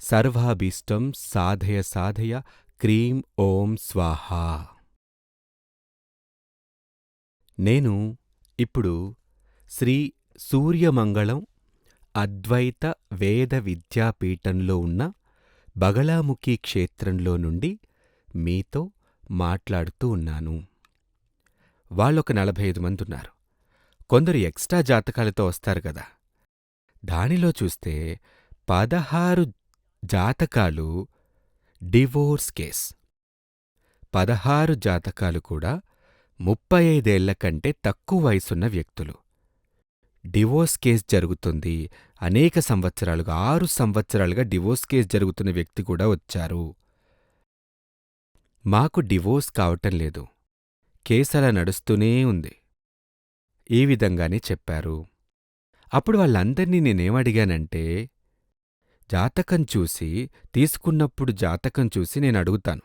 సర్వాభీష్టం సాధయ సాధయ cream ఓం స్వాహా. నేను ఇప్పుడు శ్రీ సూర్యమంగళం అద్వైత వేద విద్యాపీఠంలో ఉన్న బగళాముఖి క్షేత్రంలో నుండి మీతో మాట్లాడుతూ ఉన్నాను. వాళ్ళొక నలభై ఐదు మంది ఉన్నారు కొందరు ఎక్స్ట్రా జాతకాలతో వస్తారు కదా. దానిలో చూస్తే పదహారు జాతకాలు డివోర్స్ కేస్. పదహారు జాతకాలు కూడా ముప్పై ఐదేళ్ళ కంటే తక్కువ వయసున్న వ్యక్తులు. డివోర్స్ కేస్ జరుగుతుంది. అనేక సంవత్సరాలుగా ఆరు సంవత్సరాలుగా డివోర్స్ కేస్ జరుగుతున్న వ్యక్తి కూడా వచ్చారు. మాకు డివోర్స్ కావటం లేదు. కేసలా నడుస్తూనే ఉంది. ఈ విధంగానే చెప్పారు. అప్పుడు వాళ్ళందర్నీ నేనేమడిగానంటే జాతకం చూసి తీసుకున్నప్పుడు జాతకం చూసి నేను అడుగుతాను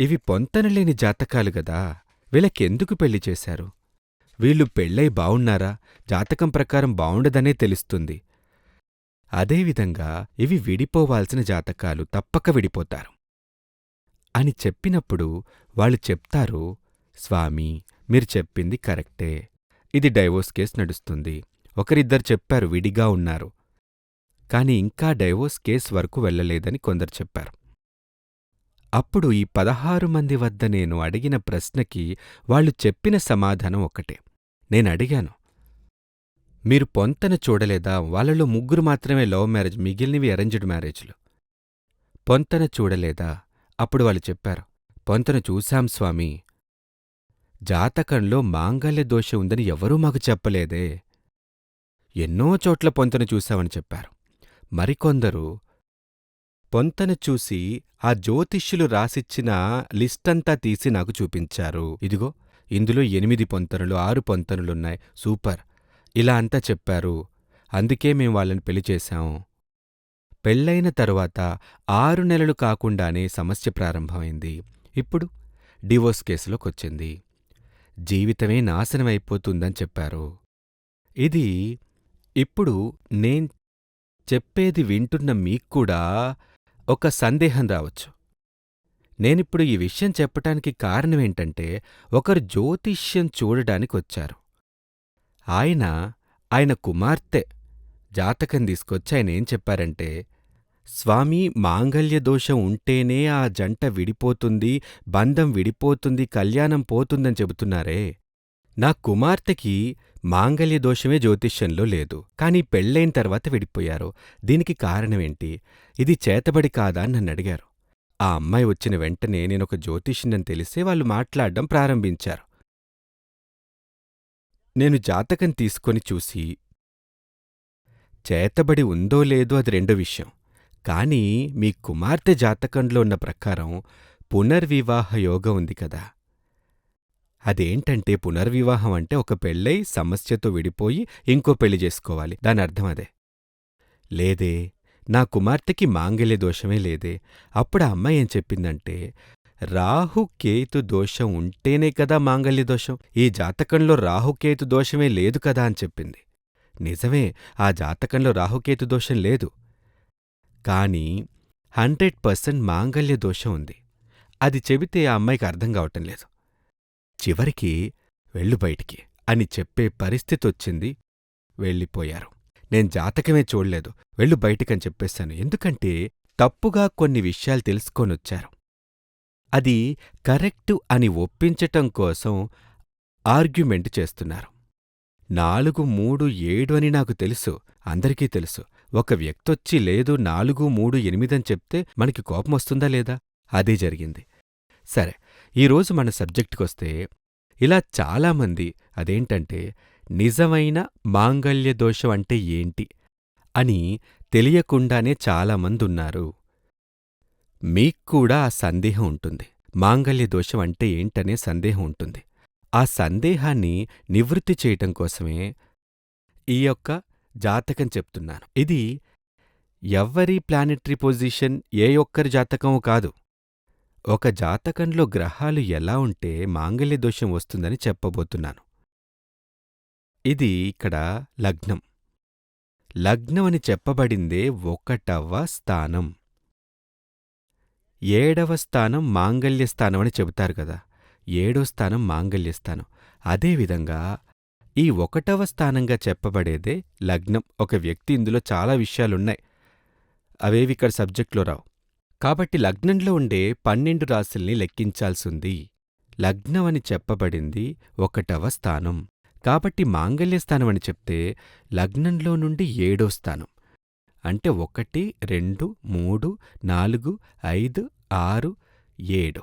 ఇవి పొంతనలేని జాతకాలు గదా వీళ్ళకెందుకు పెళ్ళి చేశారు? వీళ్ళు పెళ్ళై బావున్నారా? జాతకం ప్రకారం బావుండదనే తెలుస్తుంది. అదేవిధంగా ఇవి విడిపోవాల్సిన జాతకాలు తప్పక విడిపోతారు. అని చెప్పినప్పుడు వాళ్ళు చెప్తారు స్వామీ మీరు చెప్పింది కరెక్టే. ఇది డైవోర్స్ కేస్ నడుస్తుంది. ఒకరిద్దరు చెప్పారు విడిగా ఉన్నారు. కాని ఇంకా డైవోర్స్ కేస్ వరకు వెళ్ళలేదని కొందరు చెప్పారు. అప్పుడు ఈ పదహారు మంది వద్ద నేను అడిగిన ప్రశ్నకి వాళ్ళు చెప్పిన సమాధానం ఒకటే. నేనడిగాను మీరు పొంతన చూడలేదా? వాళ్ళలో ముగ్గురు మాత్రమే లవ్ మ్యారేజ్ మిగిలినవి అరేంజ్డ్ మ్యారేజ్లు. పొంతన చూడలేదా? అప్పుడు వాళ్ళు చెప్పారు పొంతన చూశాం స్వామీ. జాతకంలో మాంగల్య దోషం ఉందని ఎవరూ మాకు చెప్పలేదే. ఎన్నో చోట్ల పొంతన చూశామని చెప్పారు. మరికొందరు పొంతన చూసి ఆ జ్యోతిష్యులు రాసిచ్చిన లిస్టంతా తీసి నాకు చూపించారు. ఇదిగో ఇందులో ఎనిమిది పొంతనలు ఆరు పొంతనలున్నాయి. సూపర్. ఇలా అంతా చెప్పారు. అందుకే మేం వాళ్ళని పెళ్ళి చేశాం. పెళ్ళయిన తరువాత ఆరు నెలలు కాకుండానే సమస్య ప్రారంభమైంది. ఇప్పుడు డివోర్స్ కేసులోకొచ్చింది. జీవితమే నాశనమైపోతుందని చెప్పారు. ఇది ఇప్పుడు నేన్ చెప్పేది వింటున్న మీక్కూడా ఒక సందేహం రావచ్చు. నేనిప్పుడు ఈ విషయం చెప్పటానికి కారణమేంటంటే ఒకరు జ్యోతిష్యం చూడడానికొచ్చారు. ఆయన ఆయన కుమార్తె జాతకం తీసుకొచ్చి ఆయన ఏం చెప్పారంటే స్వామీ మాంగల్య దోషం ఉంటేనే ఆ జంట విడిపోతుంది బంధం విడిపోతుంది కళ్యాణం పోతుందని చెబుతున్నారే. నా కుమార్తెకి మాంగల్య దోషమే జ్యోతిష్యంలో లేదు. కానీ పెళ్ళైన తర్వాత విడిపోయారు. దీనికి కారణమేంటి? ఇది చేతబడి కాదా అని నన్ను అడిగారు. ఆ అమ్మాయి వచ్చిన వెంటనే నేనొక జ్యోతిష్యునని తెలిసే వాళ్ళు మాట్లాడడం ప్రారంభించారు. నేను జాతకం తీసుకొని చూసి చేతబడి ఉందో లేదో అది రెండో విషయం. కానీ మీ కుమార్తె జాతకంలో ఉన్న ప్రకారం పునర్వివాహ యోగం ఉంది కదా. అదేంటంటే పునర్వివాహం అంటే ఒక పెళ్ళై సమస్యతో విడిపోయి ఇంకో పెళ్ళి చేసుకోవాలి. దాని అర్థం అదే. లేదే నా కుమార్తెకి మాంగల్య దోషమే లేదే. అప్పుడు ఆ అమ్మాయి ఏం చెప్పిందంటే రాహుకేతు దోషం ఉంటేనే కదా మాంగల్య దోషం. ఈ జాతకంలో రాహుకేతు దోషమే లేదు కదా అని చెప్పింది. నిజమే ఆ జాతకంలో రాహుకేతు దోషం లేదు. కాని హండ్రెడ్ పర్సెంట్ మాంగల్య దోషం ఉంది. అది చెబితే ఆ అమ్మాయికి అర్థం కావటం లేదు. చివరికి వెళ్ళు బయటికి అని చెప్పే పరిస్థితొచ్చింది వెళ్ళిపోయారు. నేను జాతకమే చూడలేదు. వెళ్ళు బయటికని చెప్పేశాను ఎందుకంటే తప్పుగా కొన్ని విషయాలు తెలుసుకొనొచ్చారు. అది కరెక్టు అని ఒప్పించటం కోసం ఆర్గ్యుమెంట్ చేస్తున్నారు. నాలుగు మూడు ఏడు అని నాకు తెలుసు. అందరికీ తెలుసు. ఒక వ్యక్తొచ్చి లేదు నాలుగు మూడు ఎనిమిదని చెప్తే మనకి కోపం వస్తుందా లేదా? అదే జరిగింది. సరే. ఈరోజు మన సబ్జెక్టుకొస్తే ఇలా చాలామంది అదేంటంటే నిజమైన మాంగల్య దోషం అంటే ఏంటి అని తెలియకుండానే చాలామందున్నారు. మీక్కూడా ఆ సందేహం ఉంటుంది. మాంగల్య దోషం అంటే ఏంటనే సందేహం ఉంటుంది. ఆ సందేహాన్ని నివృత్తి చేయటం కోసమే ఈ యొక్క జాతకం చెప్తున్నాను. ఇది ఎవ్వరి ప్లానెటరీ పొజిషన్ ఏ ఒక్కరి జాతకం కాదు. ఒక జాతకంలో గ్రహాలు ఎలా ఉంటే మాంగల్య దోషం వస్తుందని చెప్పబోతున్నాను. ఇది ఇక్కడ లగ్నం. లగ్నం అని చెప్పబడిందే ఒకటవ స్థానం. ఏడవ స్థానం మాంగళ్య స్థానం అని చెబుతారు కదా. ఏడో స్థానం మాంగళ్య స్థానం. అదేవిధంగా ఈ ఒకటవ స్థానంగా చెప్పబడేదే లగ్నం. ఒక వ్యక్తి ఇందులో చాలా విషయాలున్నాయి. అవేవి ఇక్కడ సబ్జెక్టులో రావు. కాబట్టి లగ్నంలో ఉండే పన్నెండు రాశుల్ని లెక్కించాల్సింది. లగ్నం అని చెప్పబడింది ఒకటవ స్థానం. కాబట్టి మాంగల్య స్థానం అని చెప్తే లగ్నంలో నుండి ఏడో స్థానం. అంటే ఒకటి రెండు మూడు నాలుగు ఐదు ఆరు ఏడు.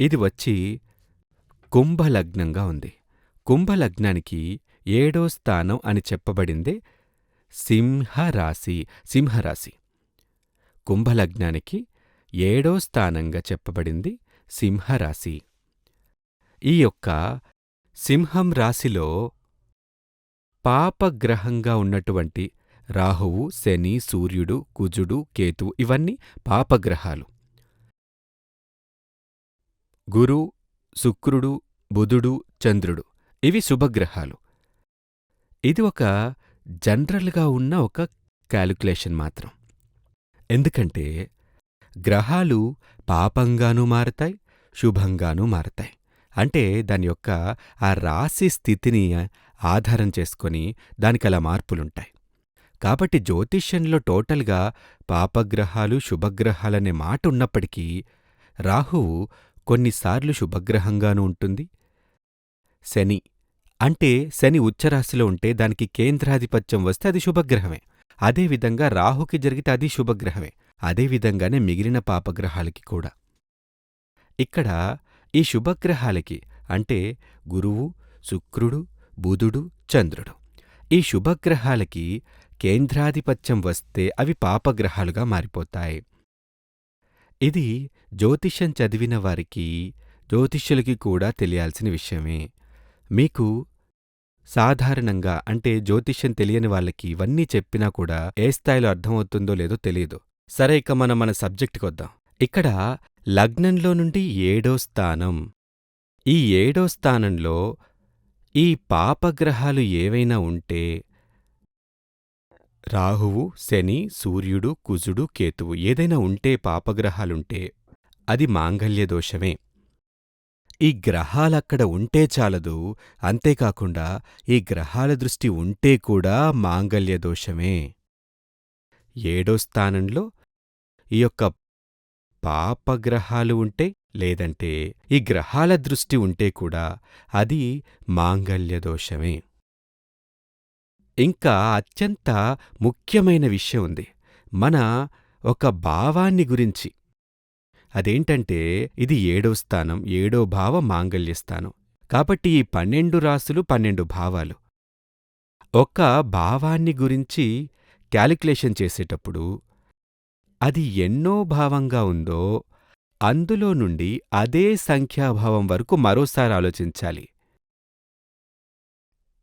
ఇది వచ్చి కుంభలగ్నంగా ఉంది. కుంభలగ్నానికి ఏడో స్థానం అని చెప్పబడిందే సింహరాశి సింహరాశి. కుంభలగ్నానికి ఏడో స్థానంగా చెప్పబడింది సింహరాశి. ఈ యొక్క సింహం రాశిలో పాపగ్రహంగా ఉన్నటువంటి రాహువు శని సూర్యుడు కుజుడు కేతువు ఇవన్నీ పాపగ్రహాలు. గురు శుక్రుడు బుధుడు చంద్రుడు ఇవి శుభగ్రహాలు. ఇది ఒక జనరల్గా ఉన్న ఒక క్యాలిక్యులేషన్ మాత్రం. ఎందుకంటే గ్రహాలు పాపంగానూ మారతాయి శుభంగానూ మారతాయి. అంటే దాని యొక్క ఆ రాశి స్థితిని ఆధారం చేసుకొని దానికలా మార్పులుంటాయి. కాబట్టి జ్యోతిష్యంలో టోటల్గా పాపగ్రహాలు శుభగ్రహాలనే మాట ఉన్నప్పటికీ రాహువు కొన్నిసార్లు శుభగ్రహంగానూ ఉంటుంది. శని అంటే శని ఉచ్చరాశిలో ఉంటే దానికి కేంద్రాధిపత్యం వస్తే అది శుభగ్రహమే. అదేవిధంగా రాహుకి జరిగితే అది శుభగ్రహమే అదేవిధంగానే మిగిలిన పాపగ్రహాలకి కూడా. ఇక్కడ ఈ శుభగ్రహాలకి అంటే గురువు శుక్రుడు బుధుడు చంద్రుడు. ఈ శుభగ్రహాలకి కేంద్రాధిపత్యం వస్తే అవి పాపగ్రహాలుగా మారిపోతాయి. ఇది జ్యోతిష్యం చదివిన వారికి జ్యోతిష్యులకి కూడా తెలియాల్సిన విషయమే. మీకు సాధారణంగా అంటే జ్యోతిష్యం తెలియని వాళ్ళకి ఇవన్నీ చెప్పినా కూడా ఏ స్థాయిలో అర్థమవుతుందో లేదో తెలియదు. సరే ఇక మనం మన సబ్జెక్టుకి వద్దాం. ఇక్కడ లగ్నంలో నుండి ఏడో స్థానం. ఈ ఏడో స్థానంలో ఈ పాపగ్రహాలు ఏవైనా ఉంటే రాహువు శని సూర్యుడు కుజుడు కేతువు ఏదైనా ఉంటే పాపగ్రహాలుంటే అది మాంగల్య దోషమే ఈ గ్రహాలక్కడ ఉంటే చాలదు. అంతేకాకుండా ఈ గ్రహాల దృష్టి ఉంటే కూడా మాంగల్య దోషమే. ఏడో స్థానంలో ఈ యొక్క పాపగ్రహాలు ఉంటే లేదంటే ఈ గ్రహాల దృష్టి ఉంటే కూడా అది మాంగల్య దోషమే. ఇంకా అత్యంత ముఖ్యమైన విషయం ఉంది. మన ఒక భావాన్ని గురించి అదేంటంటే ఇది ఏడో స్థానం ఏడో భావ మాంగళ్య స్థానం. కాబట్టి ఈ పన్నెండు రాసులు పన్నెండు భావాలు. ఒక్క భావాన్ని గురించి క్యాలిక్యులేషన్ చేసేటప్పుడు అది ఎన్నో భావంగా ఉందో అందులో నుండి అదే సంఖ్యాభావం వరకు మరోసారి ఆలోచించాలి.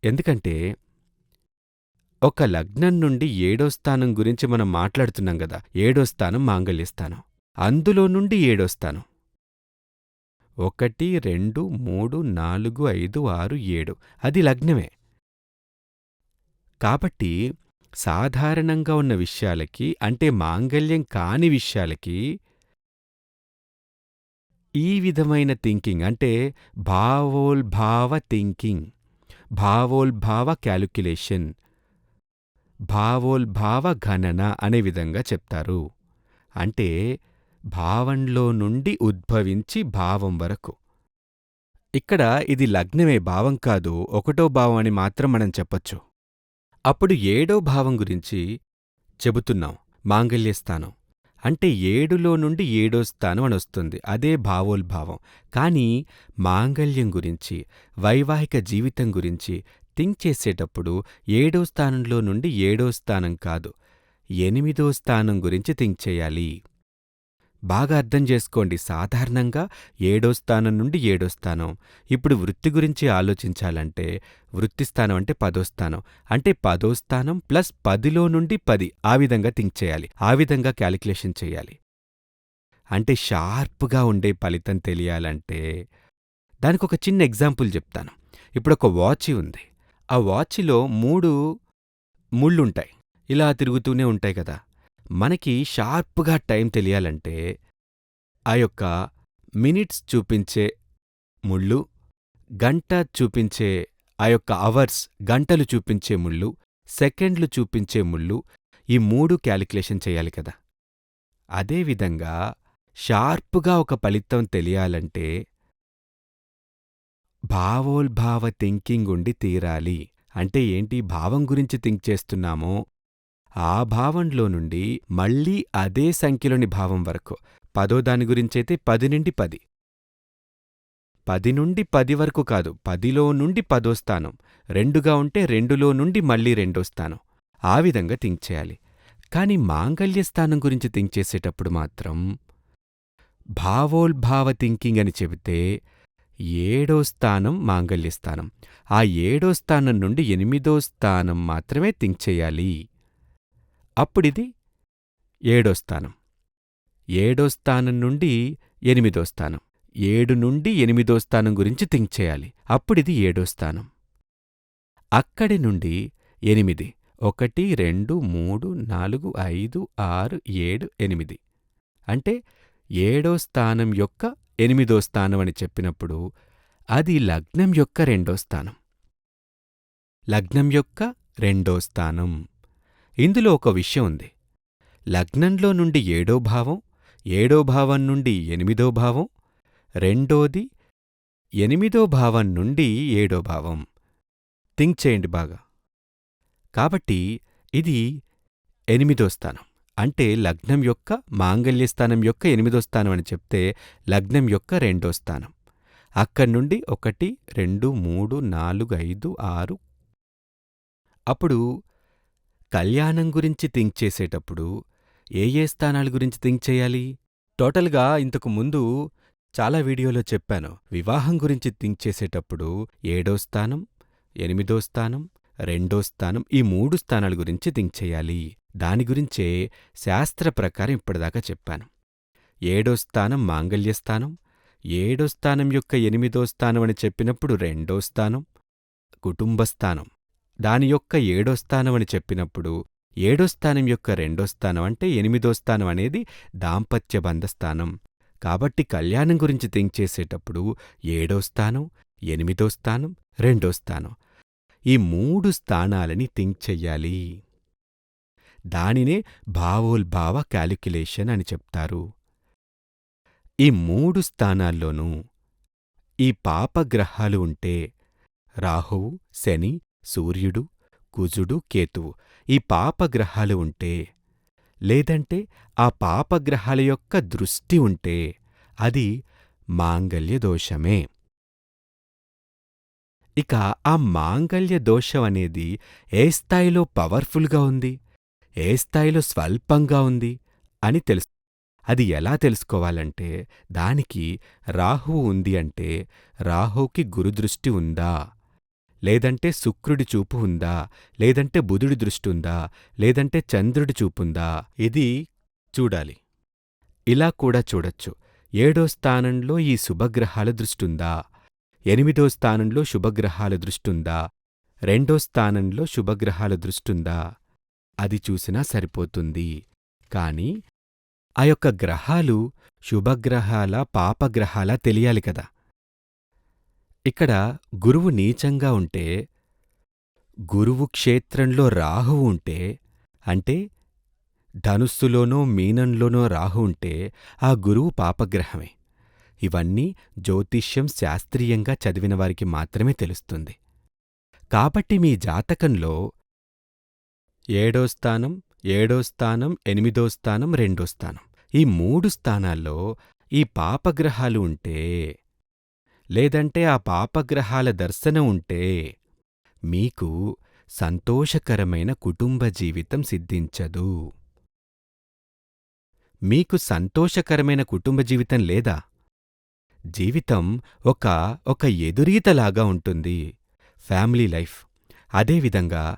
ఎందుకంటే ఒక లగ్నం నుండి ఏడో స్థానం గురించి మనం మాట్లాడుతున్నాం గదా ఏడో స్థానం మాంగల్య స్థానం. అందులో నుండి ఏడొస్తాను. ఒకటి రెండు మూడు నాలుగు ఐదు ఆరు ఏడు. అది లగ్నమే. కాబట్టి సాధారణంగా ఉన్న విషయాలకి అంటే మాంగల్యం కాని విషయాలకి ఈ విధమైన థింకింగ్ అంటే భావోల్భావ థింకింగ్ భావోల్భావ క్యాలిక్యులేషన్ భావోల్భావ గణన అనే విధంగా చెప్తారు. అంటే భావంలో నుండి ఉద్భవించి భావం వరకు. ఇక్కడ ఇది లగ్నమే భావం కాదు ఒకటో భావం అని మాత్రం మనం చెప్పొచ్చు. అప్పుడు ఏడో భావం గురించి చెబుతున్నాం మాంగల్య స్థానం. అంటే ఏడులో నుండి ఏడో స్థానం అని వస్తుంది అదే భావోల్భావం కానీ మాంగల్యం గురించి వైవాహిక జీవితం గురించి థింక్ చేసేటప్పుడు ఏడో స్థానంలో నుండి ఏడో స్థానం కాదు ఎనిమిదో స్థానం గురించి థింక్ చేయాలి. బాగా అర్థం చేసుకోండి. సాధారణంగా ఏడో స్థానం నుండి ఏడో స్థానం. ఇప్పుడు వృత్తి గురించి ఆలోచించాలంటే వృత్తి స్థానం అంటే పదో స్థానం. అంటే పదో స్థానం ప్లస్ పదిలో నుండి పది ఆ విధంగా థింక్ చేయాలి. ఆ విధంగా క్యాలిక్యులేషన్ చేయాలి. అంటే షార్ప్గా ఉండే ఫలితం తెలియాలంటే దానికి ఒక చిన్న ఎగ్జాంపుల్ చెప్తాను. ఇప్పుడు ఒక వాచి ఉంది. ఆ వాచిలో మూడు ముళ్ళుంటాయి. ఇలా తిరుగుతూనే ఉంటాయి కదా. మనకి షార్ప్గా టైం తెలియాలంటే ఆ యొక్క మినిట్స్ చూపించే ముళ్ళు గంట చూపించే ఆ యొక్క అవర్స్ గంటలు చూపించే ముళ్ళు సెకండ్లు చూపించే ముళ్ళు ఈ మూడు క్యాలిక్యులేషన్ చేయాలి కదా. అదేవిధంగా షార్ప్గా ఒక ఫలితం తెలియాలంటే భావోల్భావ థింకింగ్ ఉండి తీరాలి. అంటే ఏంటి? భావం గురించి థింక్ చేస్తున్నామో ఆ భావంలో నుండి మళ్ళీ అదే సంఖ్యలోని భావం వరకు. పదో దాని గురించైతే పది నుండి పది. పది నుండి పది వరకు కాదు పదిలో నుండి పదో స్థానం. రెండుగా ఉంటే రెండులో నుండి మళ్ళీ రెండో స్థానం. ఆ విధంగా థింక్ చేయాలి. కాని మాంగల్య స్థానం గురించి థింక్ చేసేటప్పుడు మాత్రం భావోల్భావ థింకింగ్ అని చెబితే ఏడో స్థానం మాంగల్య స్థానం. ఆ ఏడో స్థానం నుండి ఎనిమిదో స్థానం మాత్రమే థింక్ చేయాలి. అప్పుడిది ఏడో స్థానం. ఏడో స్థానం నుండి ఎనిమిదో స్థానం. ఏడు నుండి ఎనిమిదో స్థానం గురించి థింక్ చేయాలి. అప్పుడిది ఏడో స్థానం. అక్కడి నుండి ఎనిమిది. ఒకటి రెండు మూడు నాలుగు ఐదు ఆరు ఏడు ఎనిమిది. అంటే ఏడో స్థానం యొక్క ఎనిమిదో స్థానం అని చెప్పినప్పుడు అది లగ్నం యొక్క రెండో స్థానం. లగ్నం యొక్క రెండో స్థానం. ఇందులో ఒక విషయం ఉంది. లగ్నంలో నుండి ఏడో భావం ఏడో భావం నుండి ఎనిమిదో భావం రెండోది ఎనిమిదో భావం నుండి ఏడో భావం. థింక్ చేయండి బాగా. కాబట్టి ఇది ఎనిమిదో స్థానం. అంటే లగ్నం యొక్క మాంగల్య స్థానం యొక్క ఎనిమిదో స్థానం అని చెప్తే లగ్నం యొక్క రెండో స్థానం. అక్కడి నుండి ఒకటి రెండు మూడు నాలుగు ఐదు ఆరు. అప్పుడు కళ్యాణం గురించి థింక్ చేసేటప్పుడు ఏ ఏ స్థానాల గురించి థింక్ చేయాలి? టోటల్గా ఇంతకు ముందు చాలా వీడియోలో చెప్పాను. వివాహం గురించి థింక్ చేసేటప్పుడు ఏడో స్థానం ఎనిమిదో స్థానం రెండో స్థానం ఈ మూడు స్థానాల గురించి థింక్ చేయాలి. దాని గురించే శాస్త్ర ప్రకారం ఇప్పటిదాకా చెప్పాను. ఏడో స్థానం మాంగల్య స్థానం ఏడో స్థానం యొక్క ఎనిమిదో స్థానం అని చెప్పినప్పుడు రెండో స్థానం కుటుంబ స్థానం. దాని యొక్క ఏడో స్థానం అని చెప్పినప్పుడు ఏడో స్థానం యొక్క రెండో స్థానం అంటే ఎనిమిదో స్థానం అనేది దాంపత్య బంధ స్థానం. కాబట్టి కళ్యాణం గురించి థింక్ చేసేటప్పుడు ఏడో స్థానం ఎనిమిదో స్థానం రెండో స్థానం. ఈ మూడు స్థానాలని థింక్ చెయ్యాలి. దానినే భావోల్భావ క్యాలిక్యులేషన్ అని చెప్తారు. ఈ మూడు స్థానాల్లోనూ ఈ పాపగ్రహాలు ఉంటే రాహువు శని సూర్యుడు కుజుడు కేతువు ఈ పాపగ్రహాలు ఉంటే లేదంటే ఆ పాపగ్రహాల యొక్క దృష్టి ఉంటే అది మాంగల్య దోషమే. ఇక ఆ మాంగల్య దోషం అనేది ఏ స్థాయిలో పవర్ఫుల్గా ఉంది ఏ స్థాయిలో స్వల్పంగా ఉంది అని తెలుసు. అది ఎలా తెలుసుకోవాలంటే దానికి రాహువు ఉంది అంటే రాహువుకి గురుదృష్టి ఉందా? లేదంటే శుక్రుడి చూపు ఉందా? లేదంటే బుధుడి దృష్టి ఉందా? లేదంటే చంద్రుడి చూపుందా ఇది చూడాలి. ఇలా కూడా చూడొచ్చు. ఏడో స్థానంలో ఈ శుభగ్రహాల దృష్టుందా ఎనిమిదో స్థానంలో శుభగ్రహాల దృష్టుందా రెండో స్థానంలో శుభగ్రహాల దృష్టుందా అది చూసినా సరిపోతుంది. కాని ఆ యొక్క గ్రహాలు శుభగ్రహాల పాపగ్రహాల తెలియాలి కదా. ఇక్కడ గురువు నీచంగా ఉంటే గురువు క్షేత్రంలో రాహువు ఉంటే అంటే ధనుస్సులోనో మీనంలోనో రాహు ఉంటే ఆ గురువు పాపగ్రహమే. ఇవన్నీ జ్యోతిష్యం శాస్త్రీయంగా చదివిన వారికి మాత్రమే తెలుస్తుంది. కాబట్టి మీ జాతకంలో ఏడో స్థానం ఏడో స్థానం ఎనిమిదో స్థానం రెండో స్థానం ఈ మూడు స్థానాల్లో ఈ పాపగ్రహాలు ఉంటే లేదంటే ఆ పాపగ్రహాల దర్శనం ఉంటే మీకు సంతోషకరమైన కుటుంబ జీవితం సిద్ధించదు. మీకు సంతోషకరమైన కుటుంబ జీవితం లేదా? జీవితం ఒక ఒక ఎదురీతలాగా ఉంటుంది. ఫ్యామిలీ లైఫ్ అదేవిధంగా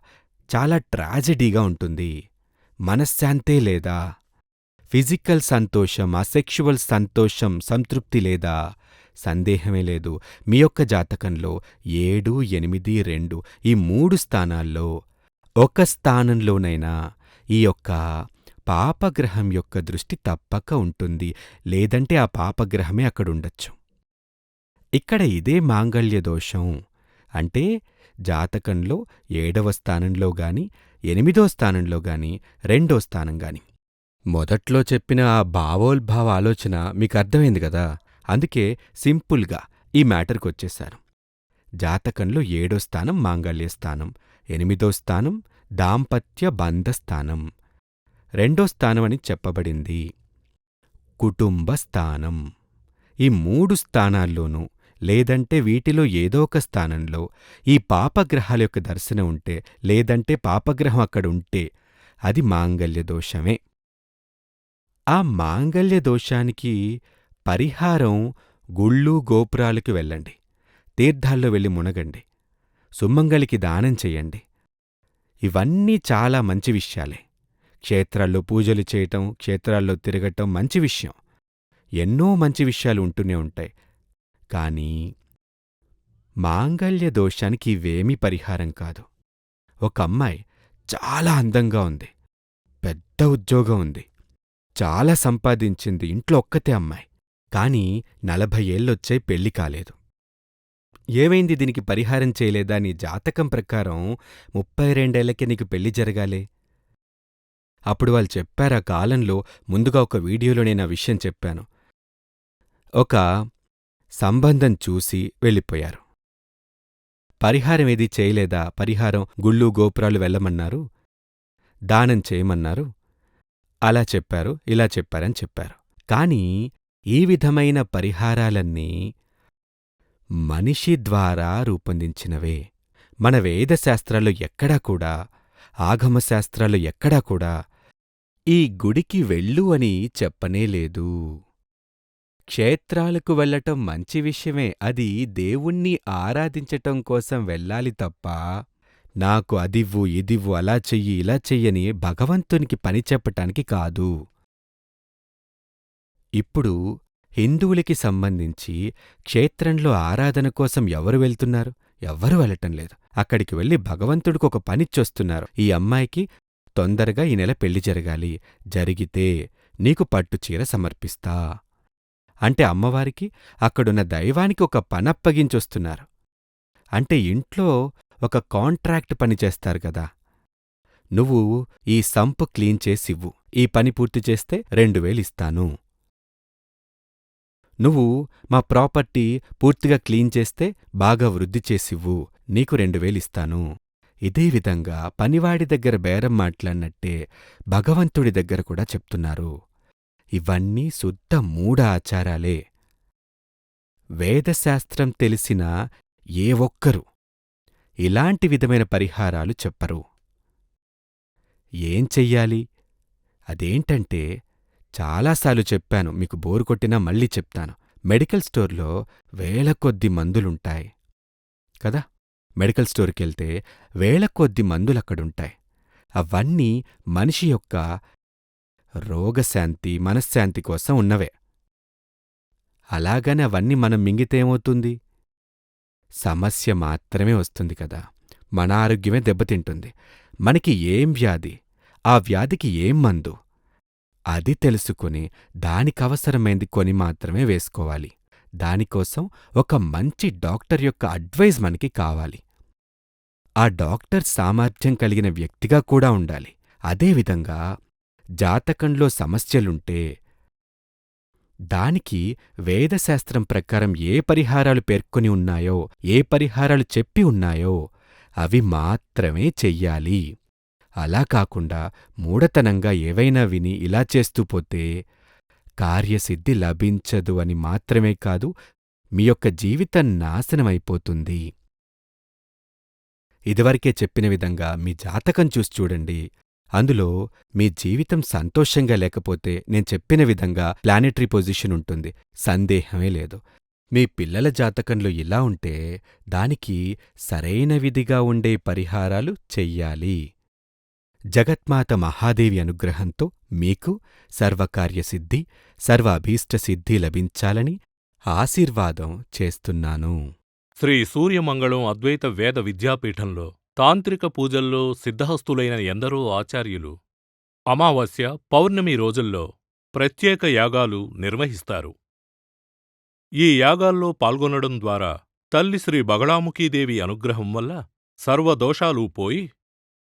చాలా ట్రాజెడీగా ఉంటుంది. మనశ్శాంతే లేదా? ఫిజికల్ సంతోషం అసెక్షువల్ సంతోషం సంతృప్తి లేదా? సందేహమే లేదు. మీ యొక్క జాతకంలో ఏడు ఎనిమిది రెండు ఈ మూడు స్థానాల్లో ఒక స్థానంలోనైనా ఈ యొక్క పాపగ్రహం యొక్క దృష్టి తప్పక ఉంటుంది. లేదంటే ఆ పాపగ్రహమే అక్కడుండొచ్చు ఇక్కడ ఇదే మాంగళ్య దోషం. అంటే జాతకంలో ఏడవ స్థానంలో గాని ఎనిమిదో స్థానంలో గాని రెండో స్థానం గాని. మొదట్లో చెప్పిన ఆ భావోద్భావ ఆలోచన మీకు అర్థమైంది కదా? అందుకే సింపుల్గా ఈ మ్యాటర్కొచ్చేశాను జాతకంలో ఏడో స్థానం మాంగళ్య స్థానం ఎనిమిదో స్థానం దాంపత్య బంధ స్థానం. రెండో స్థానం అని చెప్పబడింది. కుటుంబ స్థానం. ఈ మూడు స్థానాల్లోనూ లేదంటే వీటిలో ఏదో ఒక స్థానంలో ఈ పాపగ్రహాల యొక్క దర్శనం ఉంటే లేదంటే పాపగ్రహం అక్కడ ఉంటే అది మాంగల్య దోషమే. ఆ మాంగల్య దోషానికి పరిహారం గుళ్ళు గోపురాలకు వెళ్ళండి. తీర్థాల్లో వెళ్ళి మునగండి. సుమంగళికి దానం చెయ్యండి ఇవన్నీ చాలా మంచి విషయాలే. క్షేత్రాల్లో పూజలు చేయటం క్షేత్రాల్లో తిరగటం మంచి విషయం. ఎన్నో మంచి విషయాలు ఉంటూనే ఉంటాయి. కానీ మాంగల్య దోషానికి ఇవేమీ పరిహారం కాదు. ఒక అమ్మాయి చాలా అందంగా ఉంది. పెద్ద ఉద్యోగం ఉంది. చాలా సంపాదించింది ఇంట్లో ఒక్కతే అమ్మాయి. కాని నలభై ఏళ్ళొచ్చే పెళ్ళి కాలేదు. ఏమైంది దీనికి పరిహారం చేయలేదా నీ జాతకం ప్రకారం ముప్పై రెండేళ్ళకే నీకు పెళ్ళి జరగాలే? అప్పుడు వాళ్ళు చెప్పారా కాలంలో ముందుగా ఒక వీడియోలో నేను ఆ విషయం చెప్పాను. ఒక సంబంధం చూసి వెళ్ళిపోయారు. పరిహారం ఏదీ చేయలేదా? పరిహారం గుళ్ళు గోపురాలు వెళ్ళమన్నారు. దానం చేయమన్నారు. అలా చెప్పారు ఇలా చెప్పారని చెప్పారు. కాని ఈ విధమైన పరిహారాలన్నీ మనిషి ద్వారా రూపొందించినవే. మన వేదశాస్త్రాలు ఎక్కడా కూడా ఆగమశాస్త్రాలు ఎక్కడా కూడా ఈ గుడికి వెళ్ళు అని చెప్పనేలేదు క్షేత్రాలకు వెళ్ళటం మంచి విషయమే అది దేవుణ్ణి ఆరాధించటం కోసం వెళ్ళాలి తప్ప నాకు అదివ్వు ఇదివ్వు అలా చెయ్యి ఇలా చెయ్యని భగవంతునికి పని చెప్పటానికి కాదు. ఇప్పుడు హిందువులకి సంబంధించి క్షేత్రంలో ఆరాధన కోసం ఎవరు వెళ్తున్నారు? ఎవ్వరూ వెళ్ళటం లేదు. అక్కడికి వెళ్ళి భగవంతుడికి ఒక పనిచ్చొస్తున్నారు. ఈ అమ్మాయికి తొందరగా ఈ నెల పెళ్ళి జరగాలి. జరిగితే నీకు పట్టుచీర సమర్పిస్తా. అంటే అమ్మవారికి అక్కడున్న దైవానికి ఒక పనప్పగించొస్తున్నారు. అంటే ఇంట్లో ఒక కాంట్రాక్ట్ పని చేస్తారు కదా. నువ్వు ఈ సంపు క్లీన్ చేసివ్వు ఈ పని పూర్తి చేస్తే రెండు వేలిస్తాను నువ్వు మా ప్రాపర్టీ పూర్తిగా క్లీన్ చేస్తే బాగా వృద్ధి చేసివ్వు. నీకు రెండువేలిస్తాను ఇదే విధంగా పనివాడి దగ్గర బేరం మాట్లాడినట్టే భగవంతుడి దగ్గర కూడా చెప్తున్నారు. ఇవన్నీ శుద్ధ మూఢ ఆచారాలే. వేదశాస్త్రం తెలిసిన ఏ ఒక్కరు ఇలాంటి విధమైన పరిహారాలు చెప్పరు. ఏం చెయ్యాలి? అదేంటంటే చాలాసార్లు చెప్పాను మీకు బోరు కొట్టినా మళ్ళీ చెప్తాను. మెడికల్ స్టోర్లో వేల కొద్ది మందులుంటాయి. కదా? మెడికల్ స్టోర్కెళ్తే వేల కొద్ది మందులక్కడుంటాయి. అవన్నీ మనిషి యొక్క రోగశాంతి మనశ్శాంతి కోసం ఉన్నవే. అలాగని అవన్నీ మనం మింగితే ఏమవుతుంది? సమస్య మాత్రమే వస్తుంది కదా. మన ఆరోగ్యమే దెబ్బతింటుంది. మనకి ఏం వ్యాధి? ఆ వ్యాధికి ఏం మందు? అది తెలుసుకుని దానికవసరమైంది కొని మాత్రమే వేసుకోవాలి. దానికోసం ఒక మంచి డాక్టర్ యొక్క అడ్వైజ్ మనకి కావాలి. ఆ డాక్టర్ సామర్థ్యం కలిగిన వ్యక్తిగా కూడా ఉండాలి. అదేవిధంగా జాతకంలో సమస్యలుంటే దానికి వేదశాస్త్రం ప్రకారం ఏ పరిహారాలు పేర్కొని ఉన్నాయో ఏ పరిహారాలు చెప్పి ఉన్నాయో అవి మాత్రమే చెయ్యాలి. అలా కాకుండా మూఢతనంగా ఏవైనా విని ఇలా చేస్తూ పోతే కార్యసిద్ధి లభించదు అని మాత్రమే కాదు మీ యొక్క జీవితం నాశనమైపోతుంది. ఇదివరకే చెప్పిన విధంగా మీ జాతకం చూసి చూడండి. అందులో మీ జీవితం సంతోషంగా లేకపోతే నేను చెప్పిన విధంగా ప్లానెటరీ పొజిషన్ ఉంటుంది. సందేహమే లేదు. మీ పిల్లల జాతకంలో ఇలా ఉంటే దానికి సరైన విధిగా ఉండే పరిహారాలు చెయ్యాలి. జగత్మాత మహాదేవి అనుగ్రహంతో మీకు సర్వకార్యసిద్ధి సర్వాభీష్టసిద్ధి లభించాలని ఆశీర్వాదం చేస్తున్నాను. శ్రీ సూర్యమంగళం అద్వైత వేద విద్యాపీఠంలో తాంత్రిక పూజల్లో సిద్ధహస్తులైన ఎందరో ఆచార్యులు అమావాస్య పౌర్ణమి రోజుల్లో ప్రత్యేక యాగాలు నిర్వహిస్తారు. ఈ యాగాల్లో పాల్గొనడం ద్వారా తల్లి శ్రీ బగళాముఖీదేవి అనుగ్రహం వల్ల సర్వదోషాలు పోయి